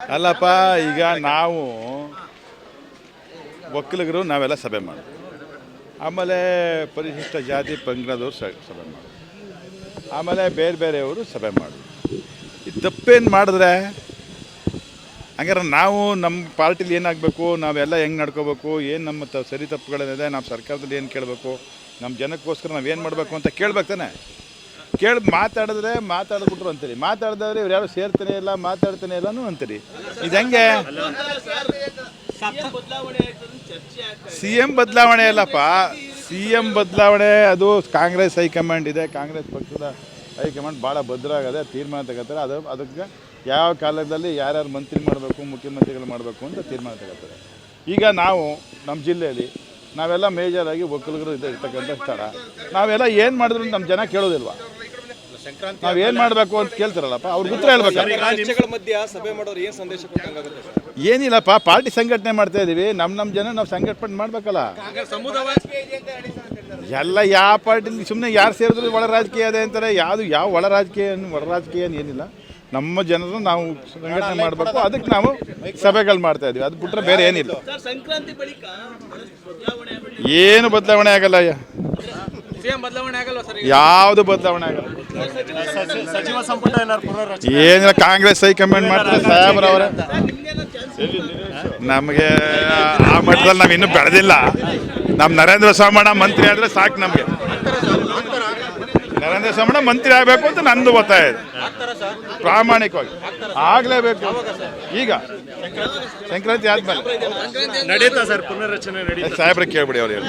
ಅಲ್ಲಪ್ಪ, ಈಗ ನಾವು ಒಕ್ಕಲಿಗರು ನಾವೆಲ್ಲ ಸಭೆ ಮಾಡೋದು. ಆಮೇಲೆ ಪರಿಶಿಷ್ಟ ಜಾತಿ ಪಂಗಡದವರು ಸಭೆ ಮಾಡೋದು. ಆಮೇಲೆ ಬೇರೆ ಬೇರೆಯವರು ಸಭೆ ಮಾಡೋದು. ಈ ತಪ್ಪೇನು ಮಾಡಿದ್ರೆ, ಹಂಗಾರೆ ನಾವು ನಮ್ಮ ಪಾರ್ಟಿಲಿ ಏನಾಗಬೇಕು, ನಾವೆಲ್ಲ ಹೆಂಗೆ ನಡ್ಕೋಬೇಕು, ಏನು ನಮ್ಮ ತ, ಸರಿ ತಪ್ಪುಗಳೇನಿದೆ, ನಾವು ಸರ್ಕಾರದಲ್ಲಿ ಏನು ಕೇಳಬೇಕು ನಮ್ಮ ಜನಕ್ಕೋಸ್ಕರ ನಾವು ಏನು ಮಾಡಬೇಕು ಅಂತ ಕೇಳ್ಬೇಕು ತಾನೆ. ಕೇಳಿ ಮಾತಾಡಿದ್ರೆ ಮಾತಾಡ್ಬಿಟ್ರು ಅಂತೀರಿ. ಮಾತಾಡಿದವ್ರೆ ಇವ್ರು ಯಾರು ಸೇರ್ತಾನೆ ಇಲ್ಲ, ಮಾತಾಡ್ತಾನೆ ಇಲ್ಲನೂ ಅಂತೀರಿ. ಇದು ಹೆಂಗೆ? ಸಿ ಎಂ ಬದಲಾವಣೆ ಇಲ್ಲಪ್ಪ ಸಿ ಎಂ ಬದಲಾವಣೆ, ಅದು ಕಾಂಗ್ರೆಸ್ ಹೈಕಮಾಂಡ್ ಇದೆ. ಕಾಂಗ್ರೆಸ್ ಪಕ್ಷದ ಹೈಕಮಾಂಡ್ ಭಾಳ ಭದ್ರ ಆಗದೆ ತೀರ್ಮಾನ ತಗೋತಾರೆ. ಅದು ಅದಕ್ಕೆ ಯಾವ ಕಾಲದಲ್ಲಿ ಯಾರ್ಯಾರು ಮಂತ್ರಿ ಮಾಡಬೇಕು, ಮುಖ್ಯಮಂತ್ರಿಗಳು ಮಾಡಬೇಕು ಅಂತ ತೀರ್ಮಾನ ತಗೋತಾರೆ. ಈಗ ನಾವು ನಮ್ಮ ಜಿಲ್ಲೆಯಲ್ಲಿ ನಾವೆಲ್ಲ ಮೇಜರಾಗಿ ಒಕ್ಕಲಿಗರು ಇರ್ತಕ್ಕಂಥ ಸ್ಥಳ. ನಾವೆಲ್ಲ ಏನು ಮಾಡಿದ್ರು ನಮ್ಮ ಜನ ಕೇಳೋದಿಲ್ವಾ? ನಾವು ಏನು ಮಾಡಬೇಕು ಅಂತ ಕೇಳ್ತಾರಲ್ಲಪ್ಪ ಅವ್ರಿಗೆ ಉತ್ತರ ಹೇಳ್ಬೇಕು. ಮಧ್ಯ ಸಭೆ ಮಾಡೋರು ಏನ್ ಸಂದೇಶ ಏನಿಲ್ಲಪ್ಪ ಪಾರ್ಟಿ ಸಂಘಟನೆ ಮಾಡ್ತಾ ಇದೀವಿ. ನಮ್ಮ ನಮ್ಮ ಜನ ನಾವು ಸಂಘಟನೆ ಮಾಡ್ಬೇಕಲ್ಲ. ಎಲ್ಲ ಯಾವ ಪಾರ್ಟಿ ಸುಮ್ಮನೆ ಯಾರು ಸೇರಿದ್ರು ಒಳ ರಾಜಕೀಯ ಅದೇ ಅಂತಾರೆ. ಯಾವುದು ಯಾವ ಒಳ ರಾಜಕೀಯ ಒಳ ರಾಜಕೀಯ ಏನು ಏನಿಲ್ಲ. ನಮ್ಮ ಜನರು ನಾವು ಸಂಘಟನೆ ಮಾಡಬೇಕು. ಅದಕ್ಕೆ ನಾವು ಸಭೆಗಳು ಮಾಡ್ತಾ ಇದೀವಿ. ಅದು ಬಿಟ್ಟರೆ ಬೇರೆ ಏನಿಲ್ಲ. ಸಂಕ್ರಾಂತಿ ಬಳಿಕ ಬದಲಾವಣೆ ಏನು ಬದಲಾವಣೆ ಆಗಲ್ಲ ಸಿಎಂ ಬದಲಾವಣೆ ಆಗಲ್ವಾ ಸರ್ ಯಾವುದು ಬದಲಾವಣೆ ಆಗಲ್ಲ. ಸಚಿವ ಸಂಪುಟ ಏನಿಲ್ಲ ಕಾಂಗ್ರೆಸ್ ಹೈಕಮಾಂಡ್ ಮಾಡ್ತಾರೆ ಸಾಹೇಬ್ರವರೇ ನಮಗೆ ಆ ಮಟ್ಟದಲ್ಲಿ ನಾವು ಇನ್ನೂ ಬೆಳೆದಿಲ್ಲ. ನಮ್ಮ ನರೇಂದ್ರ ಸೋಮಣ್ಣ ಮಂತ್ರಿ ಆದರೆ ಸಾಕು ನಮಗೆ. ನರೇಂದ್ರ ಸೋಮಣ್ಣ ಮಂತ್ರಿ ಆಗಬೇಕು ಅಂತ ನಂದು ಒತ್ತಾಯ ಇದೆ. ಪ್ರಾಮಾಣಿಕವಾಗಿ. ಆಗಲೇಬೇಕು. ಈಗ. ಸಂಕ್ರಾಂತಿ ಆದ್ಮೇಲೆ. ನಡೀತಾ ಸರ್ ಪುನರ್ರಚನೆ ನಡೀತಾ ಸಾಹೇಬ್ರಿಗೆ ಕೇಳ್ಬಿಡಿ ಅವ್ರು ಹೇಳಿ